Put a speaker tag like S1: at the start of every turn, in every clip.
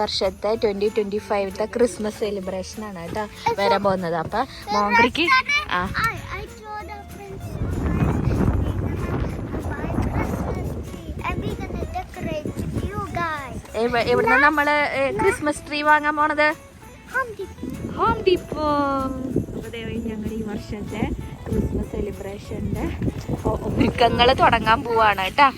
S1: വർഷത്തെ twenty twenty ഫൈവത്തെ Christmas celebration ആണ് കേട്ടോ വരാൻ പോകുന്നത്. അപ്പൊ മോങ്ക്രിക്ക് ആ. എവിടുന്ന നമ്മൾ ക്രിസ്മസ് ട്രീ വാങ്ങാൻ പോണത്. ഹോം ഡിപ്പോ ഞങ്ങളുടെ ഈ വർഷത്തെ ക്രിസ്മസ് സെലിബ്രേഷന്റെ ഒരുക്കങ്ങൾ തുടങ്ങാൻ പോവാണ് കേട്ടാ.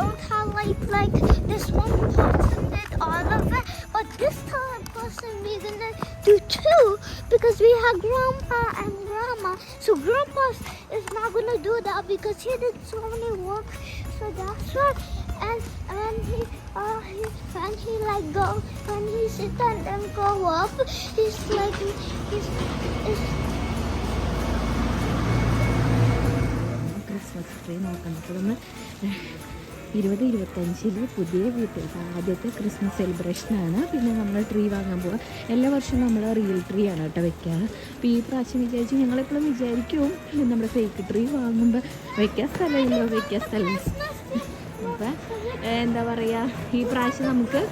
S2: don't have like like this one person did all of it, but this third person we're gonna do two because we have grandpa and grandma. So grandpa is not gonna do that because he did so many work. So that's why. And and he uh, he, when he like go when he sit and then go up, he's like he's. he's
S1: for тренер, там, ഇരുപത് ഇരുപത്തഞ്ചിൽ പുതിയ വീട്ടിൽ. ആദ്യത്തെ Christmas സെലിബ്രേഷനാണ് പിന്നെ നമ്മൾ tree വാങ്ങാൻ പോവുക എല്ലാ വർഷവും നമ്മൾ റിയൽ ട്രീ ആണ് കേട്ടോ വെക്കാറ് അപ്പോൾ ഈ പ്രാവശ്യം വിചാരിച്ചു ഞങ്ങളെപ്പോഴും വിചാരിക്കും നമ്മുടെ ഫേക്ക് ട്രീ വാങ്ങുമ്പോൾ വെക്കാൻ സ്ഥലമില്ല വെക്കാൻ സ്ഥലം. അപ്പം എന്താ പറയുക ഈ പ്രാവശ്യം നമുക്ക്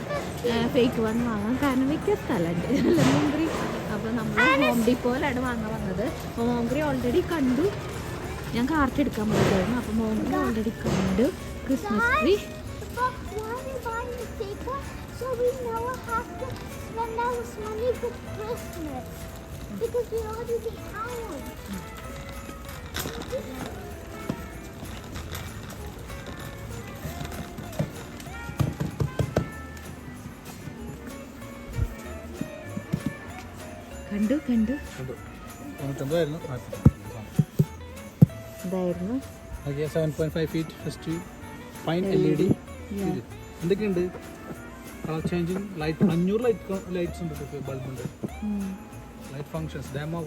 S1: ഫേക്ക് വന്ന് വാങ്ങാം. കാരണം വെക്കാൻ സ്ഥലമുണ്ട് മോങ്ക്രി? അപ്പോൾ നമ്മൾ ഹോം ഡിപ്പോയിലാണ് വാങ്ങാൻ വന്നത്. അപ്പോൾ മോങ്ക്രി ഓൾറെഡി കണ്ടു. ഞാൻ കാർട്ട് എടുക്കാൻ പോയതായിരുന്നു. അപ്പോൾ മോങ്ക്രി ഓൾറെഡി കണ്ടു. Christmas tree.
S2: But why are we buying the fake one? So we never have to spend our money for Christmas. Because we already have one.
S1: കണ്ടു കണ്ടു
S3: എന്തായിരുന്നു
S1: ഇതായിരുന്നു
S3: seven point five feet first fine L E D എന്തൊക്കെയുണ്ട്? Colour changing light അഞ്ഞൂറ് light lights ഉണ്ട് bulb ഉണ്ട്. Light functions ഡാമോ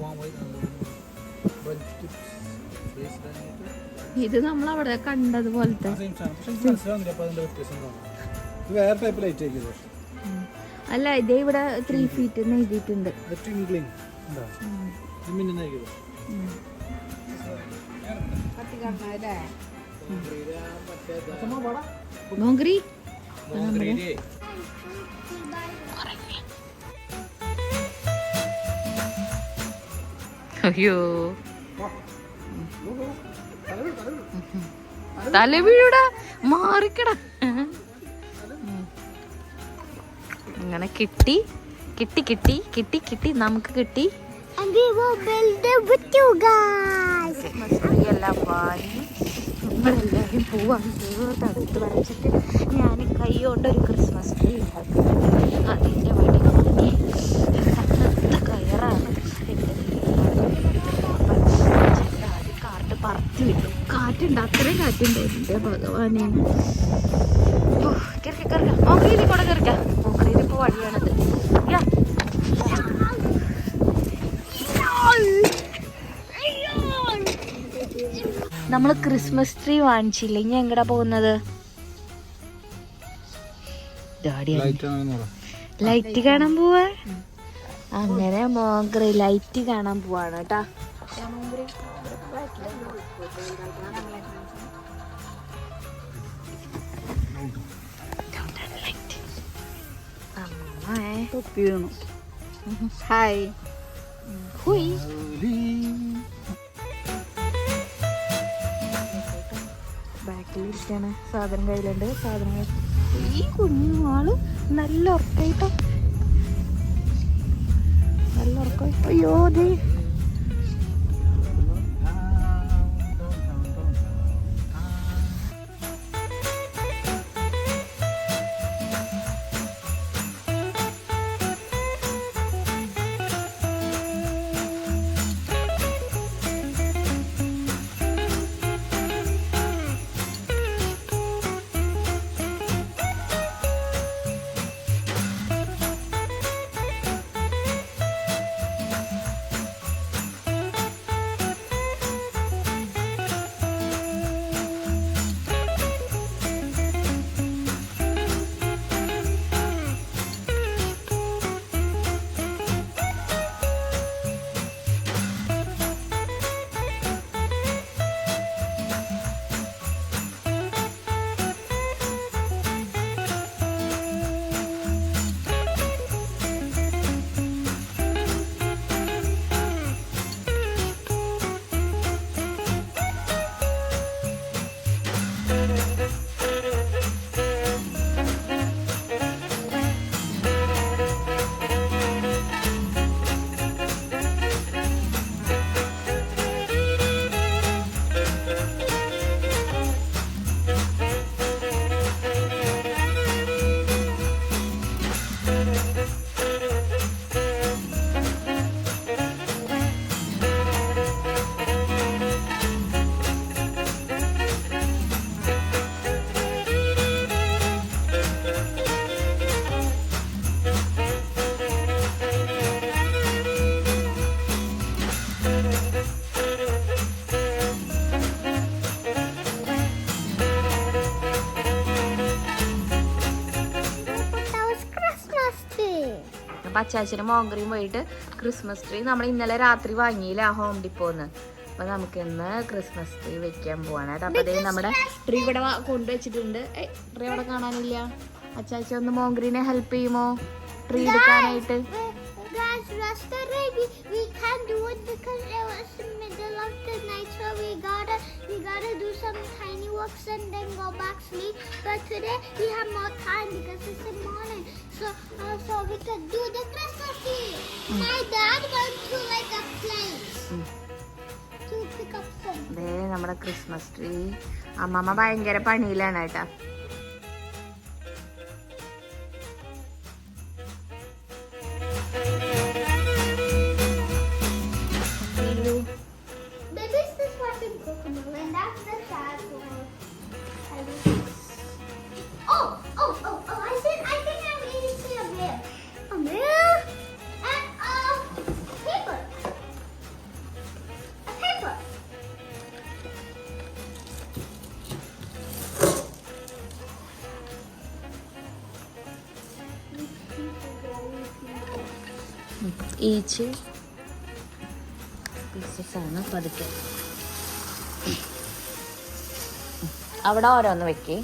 S1: ഇത് നമ്മൾ അവിടെ കണ്ടതുപോലത്തെ
S3: വേറെ ടൈപ്പ് ലൈറ്റ് ആയിരിക്കും
S1: അല്ല ഇത് ഇവിടെ ത്രീ ഫീറ്റ് എന്ന് എഴുതിയിട്ടുണ്ട്.
S3: ട്വിങ്ക്ലിംഗ് ഉണ്ടോ?
S1: മോങ്ക്രി. അയ്യോ. തല വീഴൂടാ മാറിക്കട. അങ്ങനെ കിട്ടി കിട്ടി കിട്ടി കിട്ടി കിട്ടി നമുക്ക് കിട്ടി. എല്ലാം വാങ്ങി നമ്മളെല്ലാവരും പോവാണ് തടുത്ത് വരച്ചിട്ട് ഞാൻ കൈ കൊണ്ട് ക്രിസ്മസ് ട്രീ ഉണ്ടാക്കുന്നുണ്ട് അതിന്റെ വടി വാങ്ങി കനത്ത കയറാണ് എന്റെ ആദ്യം കാറ്റ് പറത്തി വിട്ടു കാറ്റുണ്ട് അത്രയും കാറ്റുണ്ടായിരുന്നു ഭഗവാനെ. കേറിക്ക കേറിക്ക കൂടെ കേറിക്ക. നമ്മൾ ക്രിസ്മസ് ട്രീ വാങ്ങിച്ചില്ല? ഇനി എങ്ങടാ പോകുന്നത്?
S3: ലൈറ്റ്
S1: കാണാൻ പോവാ? അങ്ങനെ മോഗ്രി ലൈറ്റ് കാണാൻ പോവാണ് കേട്ടാ.
S4: തൊപ്പി വീണു ഹായ്
S1: ഹുയ് ബാക്കിലിരിക്കാണ് സാധനം കയ്യിലുണ്ട്. സാധനങ്ങൾ ഈ കുഞ്ഞു ആൾ നല്ല ഉറക്കായിട്ടോ. നല്ല ഉറക്കം അയ്യോ ദേ. അപ്പൊ അച്ചാച്ചനും മോങ്കറിയും പോയിട്ട് ക്രിസ്മസ് ട്രീ നമ്മൾ ഇന്നലെ രാത്രി വാങ്ങിയില്ല ഹോം ഡിപ്പോന്ന് അപ്പൊ നമുക്ക് ഇന്ന് ക്രിസ്മസ് ട്രീ വെക്കാൻ പോവാണ് കേട്ടോ. അപ്പൊ അതേ നമ്മുടെ ട്രീ ഇവിടെ കൊണ്ടുവച്ചിട്ടുണ്ട്. ട്രീ അവിടെ കാണാനില്ല. അച്ചാച്ച ഒന്ന് മോങ്കറിനെ ഹെൽപ്പ് ചെയ്യുമോ? ട്രീ എടുക്കാനായിട്ട്.
S2: Guys, we, we can't do it because there was the we gotta we gotta do some tiny walks and then go back sleep. But today we have more time because it's the morning, so uh, so we can do the Christmas tree. My dad went to like a place to pick up some.
S1: ദേ നമ്മുടെ Christmas tree അമ്മമ്മ ഭയങ്കര പണിയിലാണ് കേട്ടാ each. പീസസാണ് പതുക്കെ. അവിടെ ഓരോന്ന് വെക്കേ.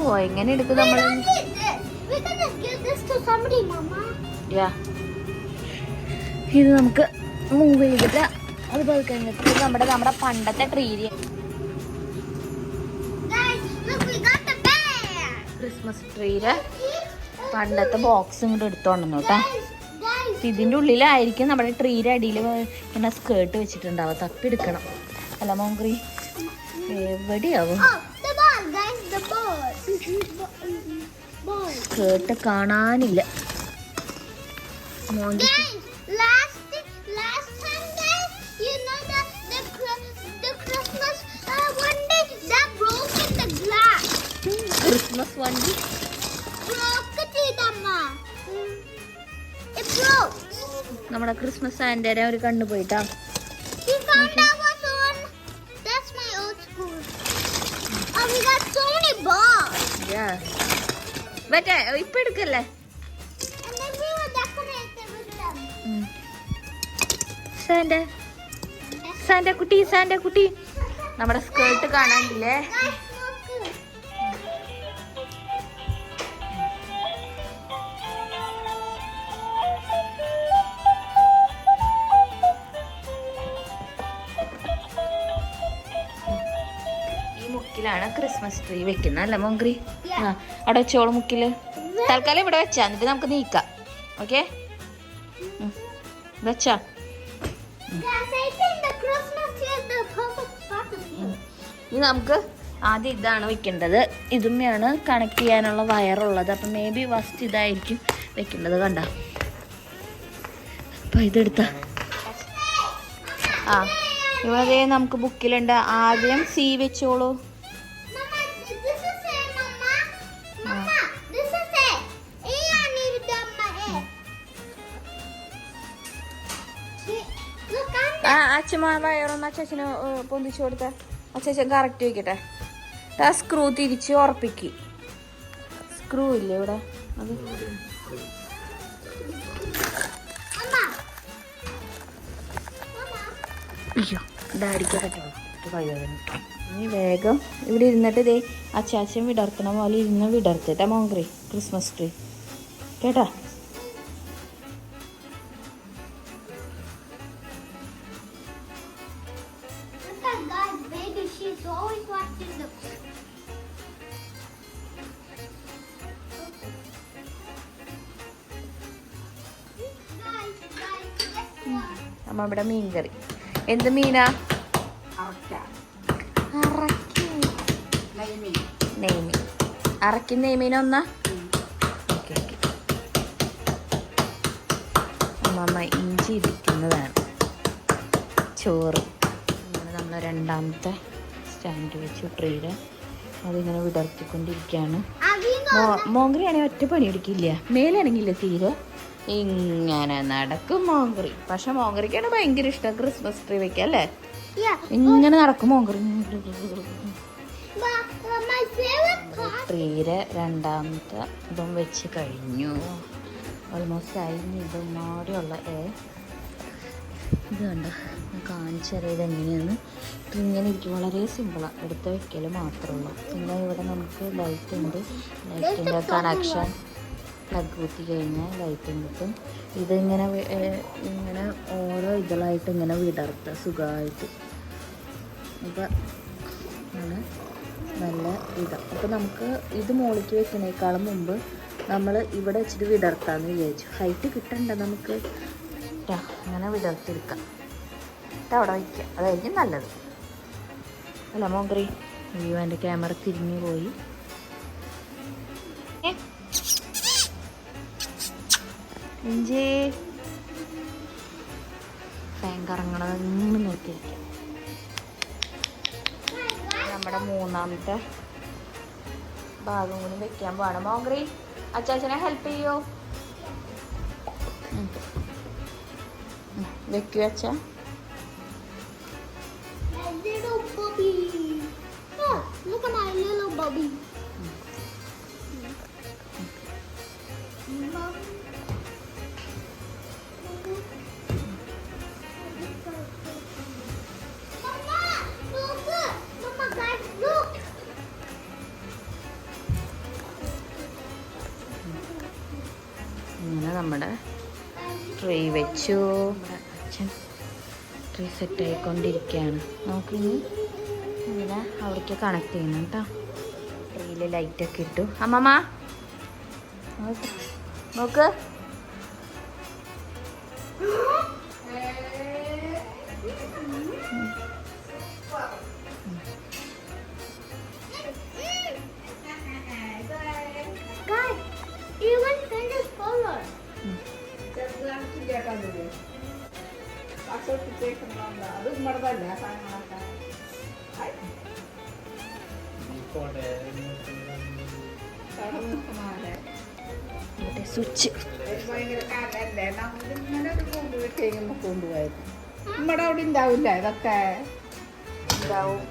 S1: ഓ എങ്ങനെ എടുക്കും നമ്മൾ. ഇത് നമുക്ക് മൂവ് ചെയ്തിട്ട് അതുപോലെ പതുക്കഴിഞ്ഞിട്ട് നമ്മുടെ നമ്മുടെ പണ്ടത്തെ
S2: bear.
S1: ക്രിസ്മസ് ട്രീയുടെ പണ്ടത്തെ ബോക്സ് ഇങ്ങോട്ട് എടുത്തോണ്ടെന്നു കേട്ടോ
S2: അപ്പം
S1: ഇതിന്റെ ഉള്ളിലായിരിക്കും നമ്മുടെ ട്രീയുടെ അടിയിൽ ഇങ്ങനെ സ്കേർട്ട് വെച്ചിട്ടുണ്ടാവുക. തപ്പി എടുക്കണം അല്ല മോങ്ക്രി എവിടെയാവും സ്കേർട്ട് കാണാനില്ല. ക്രിസ്മസ് വണ്ടി
S2: ചെയ്തമ്മ
S1: നമ്മുടെ ക്രിസ്മസ് ആൻഡേരെ ഒരു കണ്ണു പോയിട്ടാ. ഇപ്പൊ എടുക്കല്ലേ? സാൻഡ സാൻഡ കുട്ടി സാൻഡ കുട്ടി. നമ്മുടെ സ്കേർട്ട് കാണാനില്ലേ? ക്രിസ്മസ് ട്രീ വെക്കുന്ന അല്ല മോങ്ക്രി ആ അവിടെ വെച്ചോളൂ മുക്കിൽ? തൽക്കാലം ഇവിടെ വെച്ചാ എന്നിട്ട് നമുക്ക് നീക്കാം. ഓക്കെ വെച്ചാ. ഇനി നമുക്ക് ആദ്യം ഇതാണ് വെക്കേണ്ടത്. ഇതുമ്മയാണ് കണക്ട് ചെയ്യാനുള്ള വയറുള്ളത്. അപ്പം മേ ബി ഫസ്റ്റ് ഇതായിരിക്കും വെക്കേണ്ടത് കണ്ട. അപ്പം ഇതെടുത്ത. ആ. ഇവിടെ നമുക്ക് ബുക്കിലുണ്ട് ആദ്യം സി വെച്ചോളൂ. അച്ഛമ്മ വയറൊന്ന് അച്ഛന് പൊന്തിച്ചു കൊടുത്ത അച്ഛൻ കറക്റ്റ് വെക്കട്ടെ. ആ സ്ക്രൂ തിരിച്ച് ഉറപ്പിക്ക്. സ്ക്രൂ ഇല്ലേ ഇവിടെ? അത് ഇനി വേഗം ഇവിടെ ഇരുന്നിട്ട് ഇതേ അച്ചാച്ചൻ വിടർത്തണ പോലെ ഇരുന്ന് വിടർത്തിട്ടാ മോങ്ക്രി. ക്രിസ്മസ് ട്രീ കേട്ടാ?
S2: Baby. She's always watching the.
S1: അമ്മ ഇവിടെ മീൻ കറി എന്ത് മീനാ? നെയ്മീൻ. അറക്കി നെയ്മീൻ ഒന്നാ? Okay okay. അമ്മമ്മ ഇഞ്ചി ഇരിക്കുന്നതാണ്. ചോറ്. നമ്മൾ രണ്ടാമത്തെ സ്റ്റാൻഡ് വെച്ചു ട്രീയുടെ അതിങ്ങനെ വിടർത്തിക്കൊണ്ടിരിക്കുകയാണ് മോ- മോങ്കരിയാണെങ്കിൽ ഒറ്റ പണി എടുക്കില്ല മേലാണെങ്കില്ല തീരെ. ഇങ്ങനെ നടക്കും മോങ്കറി. പക്ഷെ മോങ്കറിക്കാണ് ഭയങ്കര ഇഷ്ടം ക്രിസ്മസ് ട്രീ വെക്കാം അല്ലേ? ഇങ്ങനെ നടക്കും മോങ്കറി. ട്രീയുടെ രണ്ടാമത്തെ ഇതും വെച്ച് കഴിഞ്ഞു. ഓൾമോസ്റ്റ് ആയി. ഇതും മാറിയുള്ള ഏ? ഇത് കണ്ട കാണിച്ചറിയത് എങ്ങനെയാണ് ഇത് ഇങ്ങനെ ഇരിക്കും. വളരെ സിമ്പിളാണ് എടുത്ത് വെക്കൽ മാത്രമേ ഉള്ളൂ പിന്നെ ഇവിടെ നമുക്ക് ലൈറ്റ് ഉണ്ട്. ലൈറ്റിന്റെ കണക്ഷൻ പ്ലഗ് കുത്തി കഴിഞ്ഞാൽ ലൈറ്റും കിട്ടും. ഇതിങ്ങനെ ഇങ്ങനെ ഓരോ ഇതളായിട്ട് ഇങ്ങനെ വിടർത്ത. സുഖമായിട്ട്. അപ്പം നല്ല ഇതാ. അപ്പോൾ നമുക്ക് ഇത് മോളിക്ക് വെക്കുന്നേക്കാളും മുമ്പ് നമ്മൾ ഇവിടെ വെച്ചിട്ട് വിടർത്താന്ന് വിചാരിച്ചു. ഹൈറ്റ് കിട്ടണ്ട നമുക്ക്. അങ്ങനെ വിടർത്തിയെടുക്കാം. എന്നിട്ട് അവിടെ വയ്ക്കുക അതായിരിക്കും നല്ലത്. അല്ല മോങ്കറി അയ്യോ എന്റെ ക്യാമറ തിരിഞ്ഞു പോയി? ഇഞ്ചി ഫാൻ കറങ്ങണതെന്ന് നോക്കിയിരിക്കാം. നമ്മുടെ മൂന്നാമത്തെ ഭാഗം കൂടി വെക്കാൻ പാടാം മോങ്കറി അച്ചാച്ചനെ ഹെൽപ്പ് ചെയ്യോ?
S2: Guys, look!
S1: ഇങ്ങനെ നമ്മുടെ ട്രീ വെച്ചു. സെറ്റ് ആയിക്കൊണ്ടിരിക്കുകയാണ് നോക്കിനി ഇങ്ങനെ അവിടേക്ക് കണക്ട് ചെയ്യണം കേട്ടോ ട്രീയിൽ ലൈറ്റൊക്കെ ഇട്ടു അമ്മമ്മ നോക്ക്.
S2: even finish color.
S4: അത് ഇമ്മടതല്ല സാധനങ്ങളൊക്കെ അവിടെ നിൽക്കണല്ലേ
S1: ഇവിടെ സ്വിച്ച്
S4: ഭയങ്കര കാലല്ലേ നമ്മൾ ഇങ്ങനെ ഒരു കൊണ്ട് കഴിയുമ്പോൾ കൊണ്ടുപോയത്. നമ്മുടെ അവിടെ ഉണ്ടാവില്ല ഇതൊക്കെ.
S1: ഉണ്ടാവും.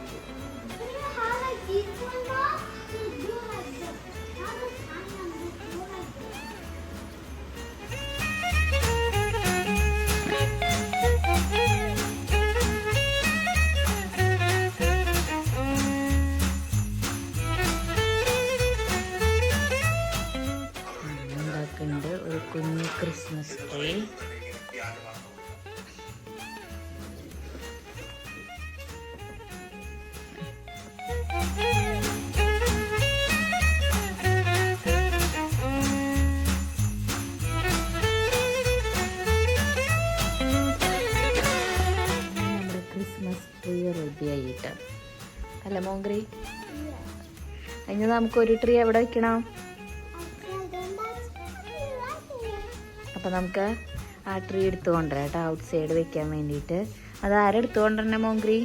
S1: കുഞ്ഞു Christmas tree Christmas tree ready ആയിട്ട്? അല്ല മോങ്ക്രി? അതിന് നമുക്കൊരു ട്രീ എവിടെ വെക്കണം? നമുക്ക് ആ ട്രീ എടുത്തു കൊണ്ടുവരാം കേട്ടോ ഔട്ട് സൈഡ് വെക്കാൻ വേണ്ടിയിട്ട്. അത് ആരെടുത്തു കൊണ്ടുവരണേ മോങ്ക്രി.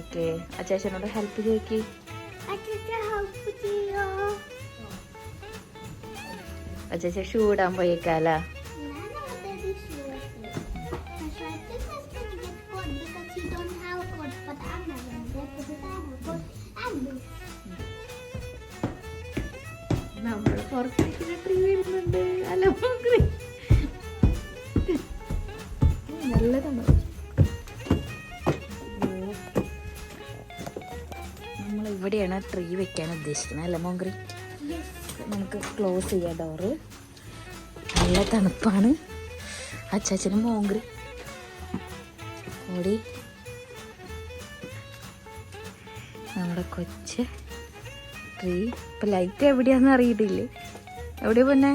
S1: ഓക്കെ. അച്ചാച്ചനോട് ഹെൽപ്പ് ചോദിക്കി. അച്ചാച്ച ഷൂ ഇടാൻ പോയേക്കാല. ഇവിടെയാണ് ട്രീ വെക്കാൻ ഉദ്ദേശിക്കുന്നത് അല്ലേ മോങ്ക്രി? നമുക്ക് ക്ലോസ് ചെയ്യാം ഡോറ് നല്ല തണുപ്പാണ്. അച്ചാച്ചനും മോങ്ക്രി. ഓടി. നമ്മുടെ കൊച്ച് ട്രീ ഇപ്പം ലൈറ്റ് എവിടെയാണെന്ന് അറിയിട്ടില്ലേ എവിടെയാ പൊന്നെ?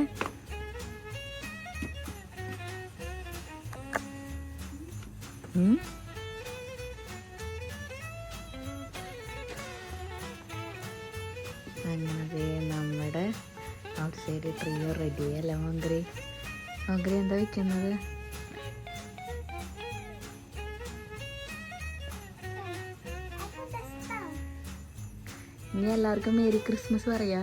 S2: സൈഡ് ട്രീ റെഡി അല്ല മങ്കറി മങ്കറി എന്താ വെക്കുന്നത്? നീ എല്ലാവർക്കും മേരി ക്രിസ്മസ് പറയാ.